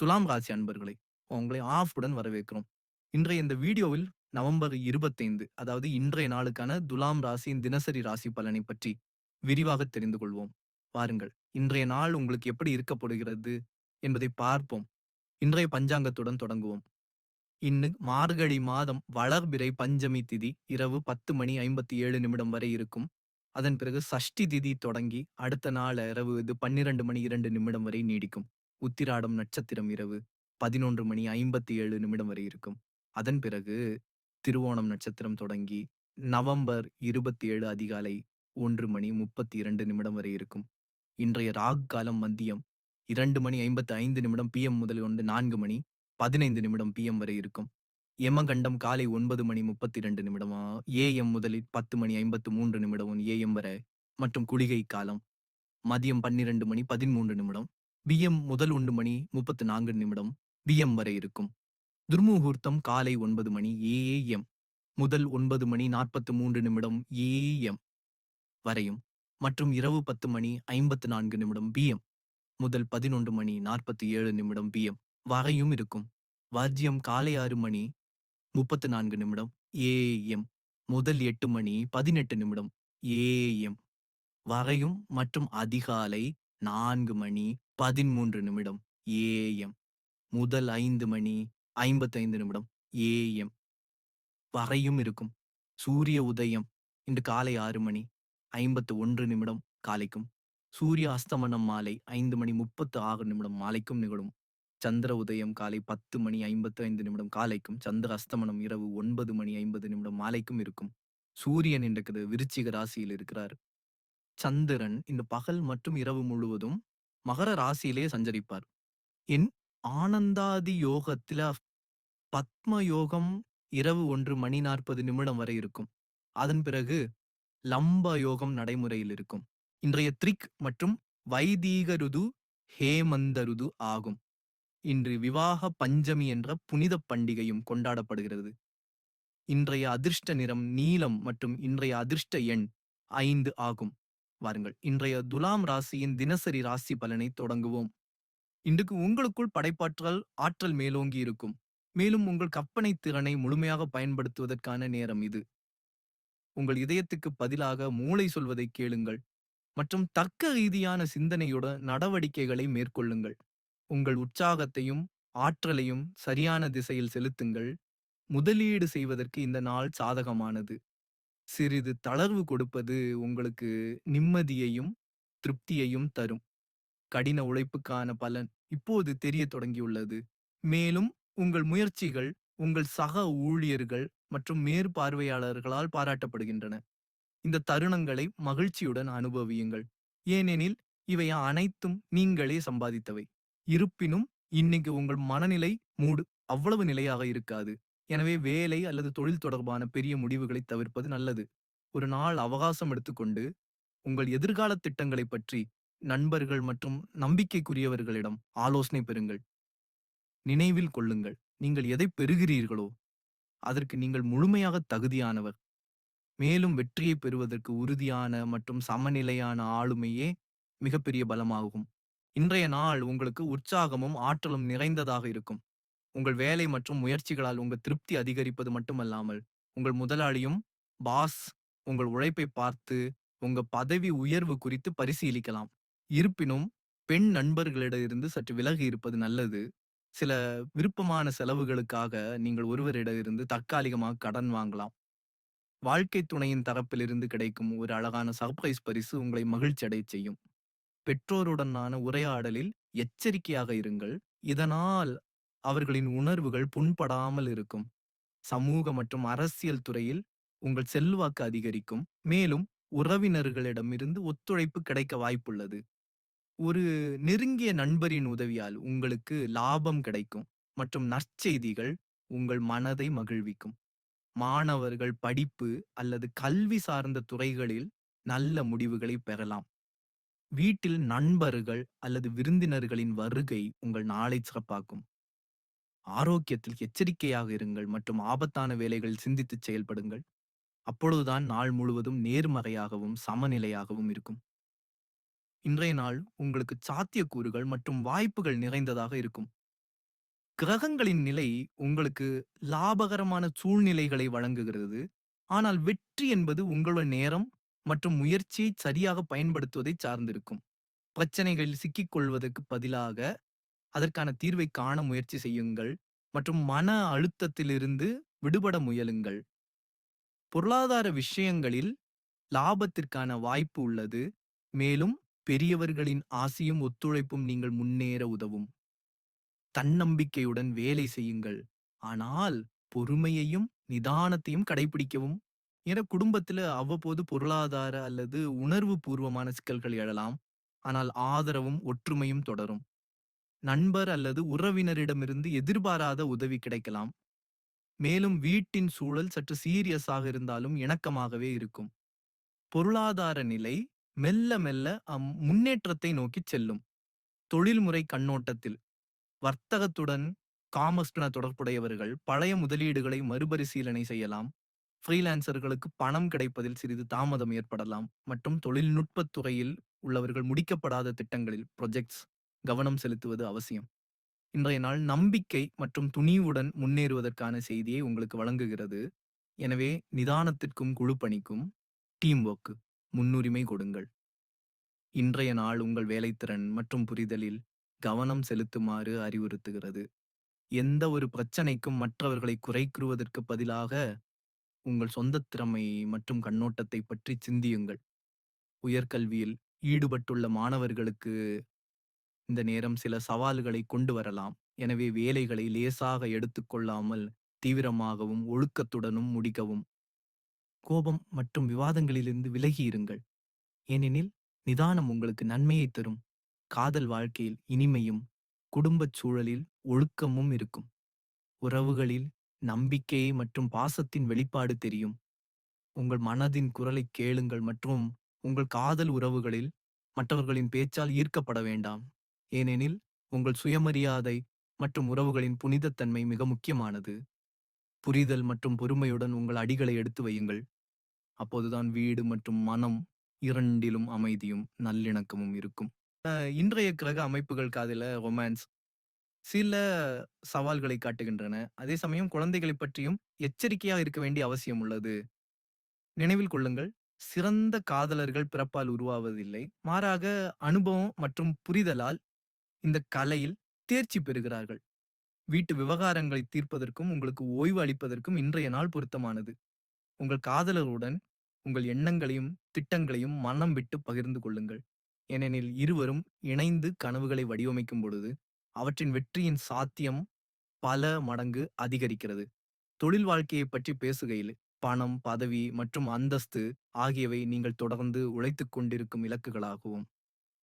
துலாம் ராசி அன்பர்களை உங்களை ஆஃபுடன் வரவேற்கிறோம். இன்றைய இந்த வீடியோவில் நவம்பர் இருபத்தைந்து அதாவது இன்றைய நாளுக்கான துலாம் ராசியின் தினசரி ராசி பலனை பற்றி விரிவாக தெரிந்து கொள்வோம். பாருங்கள் இன்றைய நாள் உங்களுக்கு எப்படி இருக்கப்படுகிறது என்பதை பார்ப்போம். இன்றைய பஞ்சாங்கத்துடன் தொடங்குவோம். இன்னு மார்கழி மாதம் வளர்பிறை பஞ்சமி திதி இரவு பத்து மணி ஐம்பத்தி ஏழு நிமிடம் வரை இருக்கும். அதன் பிறகு சஷ்டி திதி தொடங்கி அடுத்த நாள் இரவு இது பன்னிரண்டு மணி இரண்டு நிமிடம் வரை நீடிக்கும். உத்திராடம் நட்சத்திரம் இரவு பதினொன்று மணி ஐம்பத்தி ஏழு நிமிடம் வரை இருக்கும். அதன் பிறகு திருவோணம் நட்சத்திரம் தொடங்கி நவம்பர் இருபத்தி ஏழு அதிகாலை ஒன்று மணி முப்பத்தி இரண்டு நிமிடம் வரை இருக்கும். இன்றைய ராக் காலம் மதியம் இரண்டு மணி ஐம்பத்தி ஐந்து நிமிடம் பிஎம் முதல் கொண்டு நான்கு மணி பதினைந்து நிமிடம் பிஎம் வரை இருக்கும். எமகண்டம் காலை ஒன்பது மணி முப்பத்தி இரண்டு நிமிடமா ஏஎம் முதலில் பத்து மணி ஐம்பத்து மூன்று நிமிடம் ஏஎம் வரை மற்றும் குளிகை காலம் மதியம் பன்னிரண்டு மணி பதிமூன்று நிமிடம். பிஎம் முதல் ஒன்று மணி முப்பத்து நான்கு நிமிடம் பிஎம் வரை இருக்கும். துர்முகூர்த்தம் காலை ஒன்பது மணி ஏஏஎம் முதல் ஒன்பது மணி நாற்பத்து மூன்று நிமிடம் ஏஎம் வரையும். மற்றும் இரவு பத்து மணி ஐம்பத்து நான்கு நிமிடம் பிஎம் முதல் பதினொன்று மணி நாற்பத்தி ஏழு நிமிடம் பிஎம் வரையும் இருக்கும். வாஜ்யம் காலை ஆறு மணி முப்பத்து நான்கு நிமிடம் ஏஎம் முதல் எட்டு மணி பதினெட்டு நிமிடம் ஏஎம் வரையும் மற்றும் அதிகாலை நான்கு மணி பதிமூன்று நிமிடம் ஏஎம் முதல் ஐந்து மணி ஐம்பத்தைந்து நிமிடம் ஏஎம் வரையும் இருக்கும். சூரிய உதயம் இன்று காலை ஆறு மணி ஐம்பத்து ஒன்று நிமிடம் காலைக்கும் சூரிய அஸ்தமனம் மாலை ஐந்து மணி முப்பத்து ஆறு நிமிடம் மாலைக்கும் நிகழும். சந்திர உதயம் காலை பத்து மணி ஐம்பத்து ஐந்து நிமிடம் காலைக்கும் சந்திர அஸ்தமனம் இரவு ஒன்பது மணி ஐம்பது நிமிடம் மாலைக்கும் இருக்கும். சூரியன் இன்றைக்கு விருச்சிக ராசியில் இருக்கிறார். சந்திரன் இந்த பகல் மற்றும் இரவு முழுவதும் மகர ராசியிலே சஞ்சரிப்பார். என் ஆனந்தாதி யோகத்தில பத்ம யோகம் இரவு ஒன்று மணி நாற்பது நிமிடம் வரை இருக்கும். அதன் பிறகு லம்ப யோகம் நடைமுறையில் இருக்கும். இன்றைய த்ரிக் மற்றும் வைதீக ருது ஹேமந்த ருது ஆகும். இன்று விவாக பஞ்சமி என்ற புனித பண்டிகையும் கொண்டாடப்படுகிறது. இன்றைய அதிர்ஷ்ட நிறம் நீலம் மற்றும் இன்றைய அதிர்ஷ்ட எண் ஐந்து ஆகும். வாருங்கள். இன்றைய துலாம் ராசியின் தினசரி ராசி பலனை தொடங்குவோம். இன்றுக்கு உங்களுக்குள் படைப்பாற்றல் ஆற்றல் மேலோங்கி இருக்கும். மேலும் உங்கள் கற்பனை திறனை முழுமையாக பயன்படுத்துவதற்கான நேரம் இது. உங்கள் இதயத்துக்கு பதிலாக மூளை சொல்வதை கேளுங்கள். மற்றும் தர்க்க ரீதியான சிந்தனையுடன் நடவடிக்கைகளை மேற்கொள்ளுங்கள். உங்கள் உற்சாகத்தையும் ஆற்றலையும் சரியான திசையில் செலுத்துங்கள். முதலீடு செய்வதற்கு இந்த நாள் சாதகமானது. சிறிது தளர்வு கொடுப்பது உங்களுக்கு நிம்மதியையும் திருப்தியையும் தரும். கடின உழைப்புக்கான பலன் இப்போது தெரிய தொடங்கியுள்ளது. மேலும் உங்கள் முயற்சிகள் உங்கள் சக ஊழியர்கள் மற்றும் மேற்பார்வையாளர்களால் பாராட்டப்படுகின்றன. இந்த தருணங்களை மகிழ்ச்சியுடன் அனுபவியுங்கள். ஏனெனில் இவை அனைத்தும் நீங்களே சம்பாதித்தவை. இருப்பினும் இன்னைக்கு உங்கள் மனநிலை மூடு அவ்வளவு நிலையாக இருக்காது. எனவே வேலை அல்லது தொழில் தொடர்பான பெரிய முடிவுகளை தவிர்ப்பது நல்லது. ஒரு நாள் அவகாசம் எடுத்துக்கொண்டு உங்கள் எதிர்கால திட்டங்களை பற்றி நண்பர்கள் மற்றும் நம்பிக்கைக்குரியவர்களிடம் ஆலோசனை பெறுங்கள். நினைவில் கொள்ளுங்கள். நீங்கள் எதை பெறுகிறீர்களோ அதற்கு நீங்கள் முழுமையாக தகுதியானவர். மேலும் வெற்றியை பெறுவதற்கு உறுதியான மற்றும் சமநிலையான ஆளுமையே மிகப்பெரிய பலமாகும். இன்றைய நாள் உங்களுக்கு உற்சாகமும் ஆற்றலும் நிறைந்ததாக இருக்கும். உங்கள் வேலை மற்றும் முயற்சிகளால் உங்கள் திருப்தி அதிகரிப்பது மட்டுமல்லாமல் உங்கள் முதலாளியும் பாஸ் உங்கள் உழைப்பை பார்த்து உங்க பதவி உயர்வு குறித்து பரிசீலிக்கலாம். இருப்பினும் பெண் நண்பர்களிடமிருந்து சற்று விலகி இருப்பது நல்லது. சில விருப்பமான செலவுகளுக்காக நீங்கள் ஒருவரிடமிருந்து தற்காலிகமாக கடன் வாங்கலாம். வாழ்க்கை துணையின் தரப்பிலிருந்து கிடைக்கும் ஒரு அழகான சர்ப்ரைஸ் பரிசு உங்களை மகிழ்ச்சி அடைய செய்யும். பெற்றோருடனான உரையாடலில் எச்சரிக்கையாக இருங்கள். இதனால் அவர்களின் உணர்வுகள் புண்படாமல் இருக்கும். சமூக மற்றும் அரசியல் துறையில் உங்கள் செல்வாக்கு அதிகரிக்கும். மேலும் உறவினர்களிடமிருந்து ஒத்துழைப்பு கிடைக்க வாய்ப்புள்ளது. ஒரு நெருங்கிய நண்பரின் உதவியால் உங்களுக்கு லாபம் கிடைக்கும் மற்றும் நற்செய்திகள் உங்கள் மனதை மகிழ்விக்கும். மாணவர்கள் படிப்பு அல்லது கல்வி சார்ந்த துறைகளில் நல்ல முடிவுகளை பெறலாம். வீட்டில் நண்பர்கள் அல்லது விருந்தினர்களின் வருகை உங்கள் நாளை சிறப்பாக்கும். ஆரோக்கியத்தில் எச்சரிக்கையாக இருங்கள் மற்றும் ஆபத்தான வேலைகள் சிந்தித்து செயல்படுங்கள் அப்பொழுதுதான் நாள் முழுவதும் நேர்மறையாகவும் சமநிலையாகவும் இருக்கும் இன்றைய நாள் உங்களுக்கு சாத்தியக்கூறுகள் மற்றும் வாய்ப்புகள் நிறைந்ததாக இருக்கும் கிரகங்களின் நிலை உங்களுக்கு லாபகரமான சூழ்நிலைகளை வழங்குகிறது. ஆனால் வெற்றி என்பது உங்களோட நேரம் மற்றும் முயற்சியை சரியாக பயன்படுத்துவதை சார்ந்திருக்கும். பிரச்சனைகளில் சிக்கிக்கொள்வதற்கு பதிலாக அதற்கான தீர்வை காண முயற்சி செய்யுங்கள் மற்றும் மன அழுத்தத்திலிருந்து விடுபட முயலுங்கள். பொருளாதார விஷயங்களில் லாபத்திற்கான வாய்ப்பு உள்ளது. மேலும் பெரியவர்களின் ஆசையும் ஒத்துழைப்பும் நீங்கள் முன்னேற உதவும். தன்னம்பிக்கையுடன் வேலை செய்யுங்கள். ஆனால் பொறுமையையும் நிதானத்தையும் கடைபிடிக்கவும். என குடும்பத்தில் அவ்வப்போது பொருளாதார அல்லது உணர்வு பூர்வமான சிக்கல்கள் எழலாம். ஆனால் ஆதரவும் ஒற்றுமையும் தொடரும். நண்பர் அல்லது உறவினரிடமிருந்து எதிர்பாராத உதவி கிடைக்கலாம். மேலும் வீட்டின் சூழல் சற்று சீரியஸாக இருந்தாலும் இணக்கமாகவே இருக்கும். பொருளாதார நிலை மெல்ல மெல்ல அம் முன்னேற்றத்தை நோக்கிச் செல்லும். தொழில்முறை கண்ணோட்டத்தில் வர்த்தகத்துடன் காமர்ஸ்டுடன் தொடர்புடையவர்கள் பழைய முதலீடுகளை மறுபரிசீலனை செய்யலாம். ஃப்ரீலான்சர்களுக்கு பணம் கிடைப்பதில் சிறிது தாமதம் ஏற்படலாம் மற்றும் தொழில்நுட்பத் துறையில் உள்ளவர்கள் முடிக்கப்படாத திட்டங்களில் ப்ரொஜெக்ட்ஸ் கவனம் செலுத்துவது அவசியம். இன்றைய நாள் நம்பிக்கை மற்றும் துணிவுடன் முன்னேறுவதற்கான செய்தியை உங்களுக்கு வழங்குகிறது. எனவே நிதானத்திற்கும் குழுப்பணிக்கும் டீம் ஒர்க்கு முன்னுரிமை கொடுங்கள். இன்றைய நாள் உங்கள் வேலைத்திறன் மற்றும் புரிதலில் கவனம் செலுத்துமாறு அறிவுறுத்துகிறது. எந்த ஒரு பிரச்சனைக்கும் மற்றவர்களை குறை கூறுவதற்கு பதிலாக உங்கள் சொந்த திறமை மற்றும் கண்ணோட்டத்தை பற்றி சிந்தியுங்கள். உயர்கல்வியில் ஈடுபட்டுள்ள மாணவர்களுக்கு இந்த நேரம் சில சவால்களை கொண்டு வரலாம். எனவே வேலைகளை லேசாக எடுத்துக்கொள்ளாமல் தீவிரமாகவும் ஒழுக்கத்துடனும் முடிக்கவும். கோபம் மற்றும் விவாதங்களிலிருந்து விலகி இருங்கள். ஏனெனில் நிதானம் உங்களுக்கு நன்மையை தரும். காதல் வாழ்க்கையில் இனிமையும், குடும்பச் சூழலில் ஒழுக்கமும் இருக்கும். உறவுகளில் நம்பிக்கை மற்றும் பாசத்தின் வெளிப்பாடு தெரியும். உங்கள் மனதின் குரலைக் கேளுங்கள் மற்றும் உங்கள் காதல் உறவுகளில் மற்றவர்களின் பேச்சால் ஈர்க்கப்பட வேண்டாம். ஏனெனில் உங்கள் சுயமரியாதை மற்றும் உறவுகளின் புனிதத்தன்மை மிக முக்கியமானது. புரிதல் மற்றும் பொறுமையுடன் உங்கள் அடிகளை எடுத்து வையுங்கள். அப்போதுதான் வீடு மற்றும் மனம் இரண்டிலும் அமைதியும் நல்லிணக்கமும் இருக்கும். இன்றைய கிரக அமைப்புகள் காதில் ரொமான்ஸ் சில சவால்களை காட்டுகின்றன. அதே சமயம் குழந்தைகளைப் பற்றியும் எச்சரிக்கையா இருக்க வேண்டிய அவசியம் உள்ளது. நினைவில் கொள்ளுங்கள், சிறந்த காதலர்கள் பிறப்பால் உருவாவதில்லை. மாறாக அனுபவம் மற்றும் புரிதலால் இந்த கலையில் தேர்ச்சி பெறுகிறார்கள். வீட்டு விவகாரங்களை தீர்ப்பதற்கும், உங்களுக்கு ஓய்வு அளிப்பதற்கும் இன்றைய நாள் பொருத்தமானது. உங்கள் காதலருடன் உங்கள் எண்ணங்களையும், திட்டங்களையும் மனம் விட்டு பகிர்ந்து கொள்ளுங்கள். ஏனெனில் இருவரும் இணைந்து கனவுகளை வடிவமைக்கும் பொழுது, அவற்றின் வெற்றியின் சாத்தியம் பல மடங்கு அதிகரிக்கிறது. தொழில் வாழ்க்கையைப் பற்றி பேசுகையில், பணம், பதவி மற்றும் அந்தஸ்து ஆகியவை நீங்கள் தொடர்ந்து உழைத்துக் கொண்டிருக்கும் இலக்குகளாகவும்,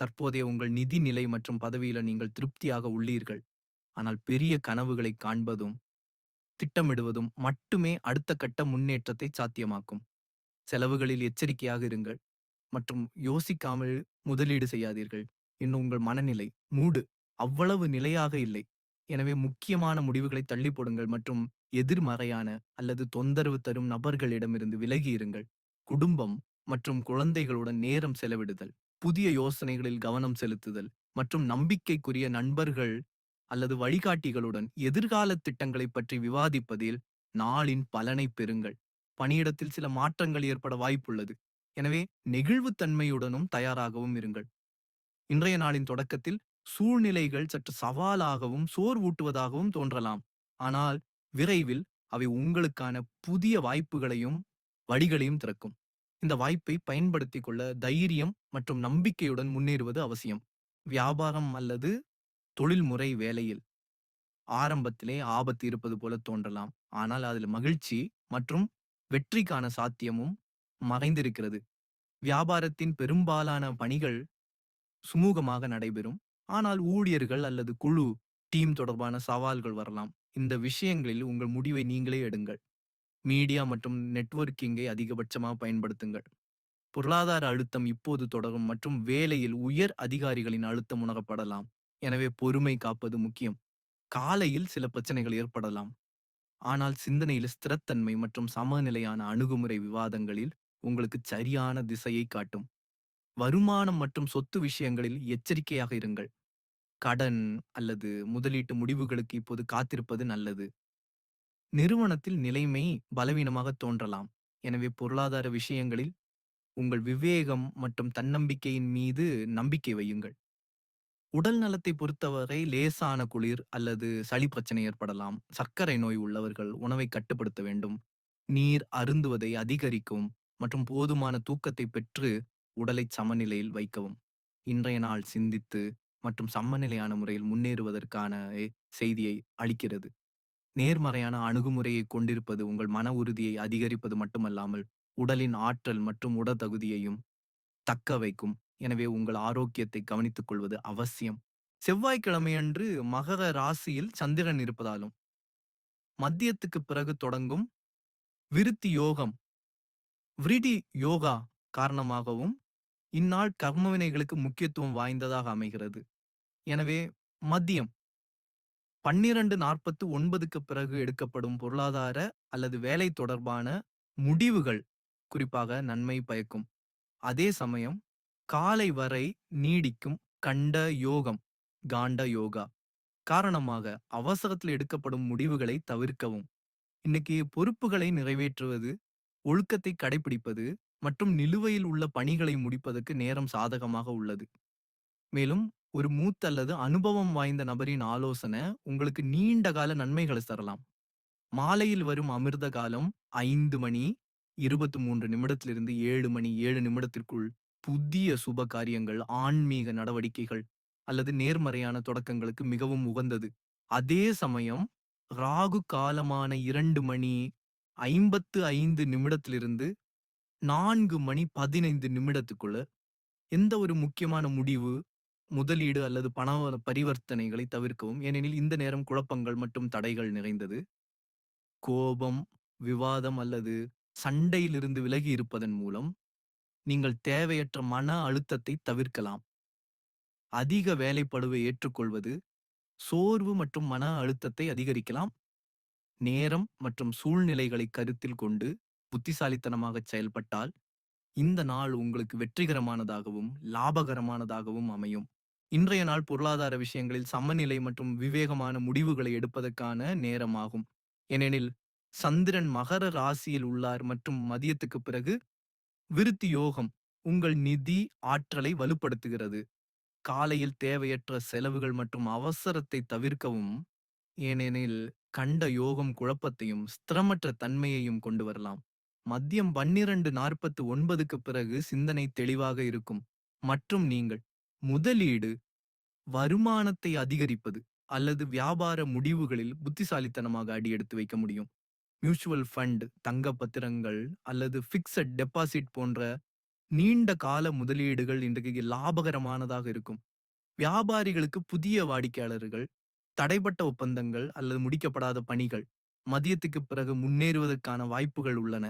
தற்போதைய உங்கள் நிதி நிலை மற்றும் பதவியில நீங்கள் திருப்தியாக உள்ளீர்கள். ஆனால் பெரிய கனவுகளைக் காண்பதும், திட்டமிடுவதும் மட்டுமே அடுத்த கட்ட முன்னேற்றத்தை சாத்தியமாக்கும். செலவுகளில் எச்சரிக்கையாக இருங்கள் மற்றும் யோசிக்காமல் முதலீடு செய்யாதீர்கள். இன்னும் உங்கள் மனநிலை, மூடு அவ்வளவு நிலையாக இல்லை. எனவே முக்கியமான முடிவுகளை தள்ளிப் போடுங்கள் மற்றும் எதிர்மறையான அல்லது தொந்தரவு தரும் நபர்களிடமிருந்து விலகி இருங்கள். குடும்பம் மற்றும் குழந்தைகளுடன் நேரம் செலவிடுதல், புதிய யோசனைகளில் கவனம் செலுத்துதல் மற்றும் நம்பிக்கைக்குரிய நண்பர்கள் அல்லது வழிகாட்டிகளுடன் எதிர்கால திட்டங்களைப் பற்றி விவாதிப்பதில் நாளின் பலனைப் பெறுங்கள். பணியிடத்தில் சில மாற்றங்கள் ஏற்பட வாய்ப்புள்ளது. எனவே நெகிழ்வுத்தன்மையுடனும் தயாராகவும் இருங்கள். இன்றைய நாளின் தொடக்கத்தில் சூழ்நிலைகள் சற்று சவாலாகவும், சோர்வூட்டுவதாகவும் தோன்றலாம். ஆனால் விரைவில் அவை உங்களுக்கான புதிய வாய்ப்புகளையும், வழிகளையும் திறக்கும். இந்த வாய்ப்பை பயன்படுத்திக் கொள்ள தைரியம் மற்றும் நம்பிக்கையுடன் முன்னேறுவது அவசியம். வியாபாரம் அல்லது தொழில்முறை வேலையில் ஆரம்பத்திலே ஆபத்து இருப்பது போல தோன்றலாம். ஆனால் அதில் மகிழ்ச்சி மற்றும் வெற்றிக்கான சாத்தியமும் மறைந்திருக்கிறது. வியாபாரத்தின் பெரும்பாலான பணிகள் சுமூகமாக நடைபெறும். ஆனால் ஊழியர்கள் அல்லது குழு, டீம் தொடர்பான சவால்கள் வரலாம். இந்த விஷயங்களில் உங்கள் முடிவை நீங்களே எடுங்கள். மீடியா மற்றும் நெட்வொர்க்கிங்கை அதிகபட்சமாக பயன்படுத்துங்கள். பொருளாதார அழுத்தம் இப்போது தொடரும் மற்றும் வேலையில் உயர் அதிகாரிகளின் அழுத்தம் உணரப்படலாம். எனவே பொறுமை காப்பது முக்கியம். காலையில் சில பிரச்சனைகள் ஏற்படலாம். ஆனால் சிந்தனையில் ஸ்திரத்தன்மை மற்றும் சமநிலையான அணுகுமுறை விவாதங்களில் உங்களுக்கு சரியான திசையை காட்டும். வருமானம் மற்றும் சொத்து விஷயங்களில் எச்சரிக்கையாக இருங்கள். கடன் அல்லது முதலீட்டு முடிவுகளுக்கு இப்போது காத்திருப்பது நல்லது. நிறுவனத்தில் நிலைமை பலவீனமாக தோன்றலாம். எனவே பொருளாதார விஷயங்களில் உங்கள் விவேகம் மற்றும் தன்னம்பிக்கையின் மீது நம்பிக்கை வையுங்கள். உடல் நலத்தை பொறுத்தவரை லேசான குளிர் அல்லது சளி பிரச்சனை ஏற்படலாம். சர்க்கரை நோய் உள்ளவர்கள் உணவை கட்டுப்படுத்த வேண்டும். நீர் அருந்துவதை அதிகரிக்கும் மற்றும் போதுமான தூக்கத்தை பெற்று உடலை சமநிலையில் வைக்கவும். இன்றைய நாள் சிந்தித்து மற்றும் சமநிலையான முறையில் முன்னேறுவதற்கான செய்தியை அளிக்கிறது. நேர்மறையான அணுகுமுறையை கொண்டிருப்பது உங்கள் மன உறுதியை அதிகரிப்பது மட்டுமல்லாமல் உடலின் ஆற்றல் மற்றும் உடற்தகுதியையும் தக்க வைக்கும். எனவே உங்கள் ஆரோக்கியத்தை கவனித்துக் கொள்வது அவசியம். செவ்வாய்க்கிழமையன்று மகர ராசியில் சந்திரன் இருப்பதாலும் மத்தியத்துக்கு பிறகு தொடங்கும் விருத்தி யோகம் விரிடி யோகா காரணமாகவும் இந்நாள் கர்மவினைகளுக்கு முக்கியத்துவம் வாய்ந்ததாக அமைகிறது. எனவே மதியம் பன்னிரண்டு நாற்பத்து ஒன்பதுக்கு பிறகு எடுக்கப்படும் பொருளாதார அல்லது வேலை தொடர்பான முடிவுகள் குறிப்பாக நன்மை பயக்கும். அதே சமயம் காலை வரை நீடிக்கும் கண்ட யோகம் காண்ட யோகா காரணமாக அவசரத்தில் எடுக்கப்படும் முடிவுகளை தவிர்க்கவும். இன்னைக்கு பொறுப்புகளை நிறைவேற்றுவது, ஒழுக்கத்தை கடைபிடிப்பது மற்றும் நிலுவையில் உள்ள பணிகளை முடிப்பதற்கு நேரம் சாதகமாக உள்ளது. மேலும் ஒரு மூத்த அல்லது அனுபவம் வாய்ந்த நபரின் ஆலோசனை உங்களுக்கு நீண்ட கால நன்மைகளை தரலாம். மாலையில் வரும் அமிர்த காலம் ஐந்து மணி இருபத்தி மூன்று நிமிடத்திலிருந்து ஏழு மணி ஏழு நிமிடத்திற்குள் புதிய சுப காரியங்கள், ஆன்மீக நடவடிக்கைகள் அல்லது நேர்மறையான தொடக்கங்களுக்கு மிகவும் உகந்தது. அதே சமயம் ராகு காலமான இரண்டு மணி ஐம்பத்து ஐந்து நிமிடத்திலிருந்து நான்கு மணி பதினைந்து நிமிடத்துக்குள்ள எந்த ஒரு முக்கியமான முடிவு, முதலீடு அல்லது பண பரிவர்த்தனைகளை தவிர்க்கவும். ஏனெனில் இந்த நேரம் குழப்பங்கள் மற்றும் தடைகள் நிறைந்தது. கோபம், விவாதம் அல்லது சண்டையிலிருந்து விலகி இருப்பதன் மூலம் நீங்கள் தேவையற்ற மன அழுத்தத்தை தவிர்க்கலாம். அதிக வேலைப்படுவை ஏற்றுக்கொள்வது சோர்வு மற்றும் மன அழுத்தத்தை அதிகரிக்கலாம். நேரம் மற்றும் சூழ்நிலைகளை கருத்தில் கொண்டு புத்திசாலித்தனமாக செயல்பட்டால் இந்த நாள் உங்களுக்கு வெற்றிகரமானதாகவும் லாபகரமானதாகவும் அமையும். இன்றைய நாள் பொருளாதார விஷயங்களில் சமநிலை மற்றும் விவேகமான முடிவுகளை எடுப்பதற்கான நேரமாகும். ஏனெனில் சந்திரன் மகர ராசியில் உள்ளார் மற்றும் மதியத்துக்கு பிறகு விருத்தி யோகம் உங்கள் நிதி ஆற்றலை வலுப்படுத்துகிறது. காலையில் தேவையற்ற செலவுகள் மற்றும் அவசரத்தை தவிர்க்கவும். ஏனெனில் கண்ட யோகம் குழப்பத்தையும் ஸ்திரமற்ற தன்மையையும் கொண்டு வரலாம். மதியம் பன்னிரண்டு நாற்பத்து ஒன்பதுக்கு பிறகு சிந்தனை தெளிவாக இருக்கும் மற்றும் நீங்கள் முதலீடு, வருமானத்தை அதிகரிப்பது அல்லது வியாபார முடிவுகளில் புத்திசாலித்தனமாக அடியெடுத்து வைக்க முடியும். மியூச்சுவல் ஃபண்ட், தங்க பத்திரங்கள் அல்லது ஃபிக்ஸட் டெபாசிட் போன்ற நீண்ட கால முதலீடுகள் இன்றைக்கு லாபகரமானதாக இருக்கும். வியாபாரிகளுக்கு புதிய வாடிக்கையாளர்கள், தடைப்பட்ட ஒப்பந்தங்கள் அல்லது முடிக்கப்படாத பணிகள் மதியத்துக்கு பிறகு முன்னேறுவதற்கான வாய்ப்புகள் உள்ளன.